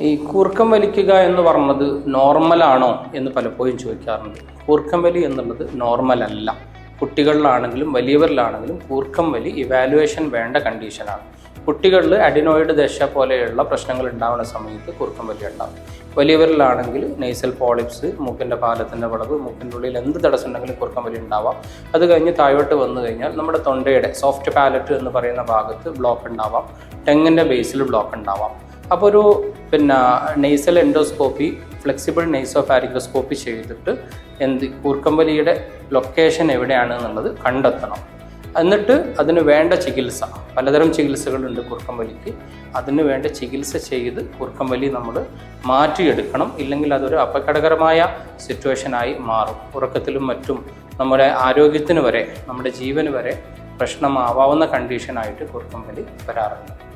ഈ കൂർക്കം വലിക്കുക എന്ന് പറഞ്ഞത് നോർമലാണോ എന്ന് പലപ്പോഴും ചോദിക്കാറുണ്ട്. കൂർക്കം വലി എന്നുള്ളത് നോർമൽ അല്ല. കുട്ടികളിലാണെങ്കിലും വലിയവരിലാണെങ്കിലും കൂർക്കം വലി ഇവാലുവേഷൻ വേണ്ട കണ്ടീഷനാണ് കുട്ടികളിൽ അഡിനോയിഡ് ദശ പോലെയുള്ള പ്രശ്നങ്ങൾ ഉണ്ടാവുന്ന സമയത്ത് കുറുക്കം വലി ഉണ്ടാവും. വലിയവരിലാണെങ്കിൽ നെയ്സൽ പോളിപ്സ് മൂക്കിന്റെ പാലത്തിന്റെ വളവ് മൂക്കിന്റെ ഉള്ളിൽ എന്ത് തടസ്സം ഉണ്ടെങ്കിലും കുറുക്കം വലി ഉണ്ടാവാം. അത് കഴിഞ്ഞ് താഴോട്ട് വന്നു കഴിഞ്ഞാൽ നമ്മുടെ തൊണ്ടയുടെ സോഫ്റ്റ് പാലറ്റ് എന്ന് പറയുന്ന ഭാഗത്ത് ബ്ലോക്ക് ഉണ്ടാവാം. ടെങ്ങിന്റെ ബേസിൽ ബ്ലോക്ക് ഉണ്ടാവാം. അപ്പോൾ ഒരു പിന്നെ നെയ്സൽ എൻഡോസ്കോപ്പി ഫ്ലെക്സിബിൾ നെയ്സോ ചെയ്തിട്ട് എന്ത് കൂർക്കമ്പലിയുടെ ലൊക്കേഷൻ എവിടെയാണ് എന്നുള്ളത് കണ്ടെത്തണം. എന്നിട്ട് അതിന് വേണ്ട ചികിത്സ പലതരം ചികിത്സകളുണ്ട് കുർക്കമ്പലിക്ക്. അതിന് വേണ്ട ചികിത്സ ചെയ്ത് കുർക്കമ്പലി നമ്മൾ മാറ്റിയെടുക്കണം. ഇല്ലെങ്കിൽ അതൊരു അപകടകരമായ സിറ്റുവേഷനായി മാറും. ഉറക്കത്തിലും മറ്റും നമ്മുടെ ആരോഗ്യത്തിന് വരെ നമ്മുടെ ജീവന് വരെ പ്രശ്നമാവാവുന്ന കണ്ടീഷനായിട്ട് കുർക്കമ്പലി വരാറുണ്ട്.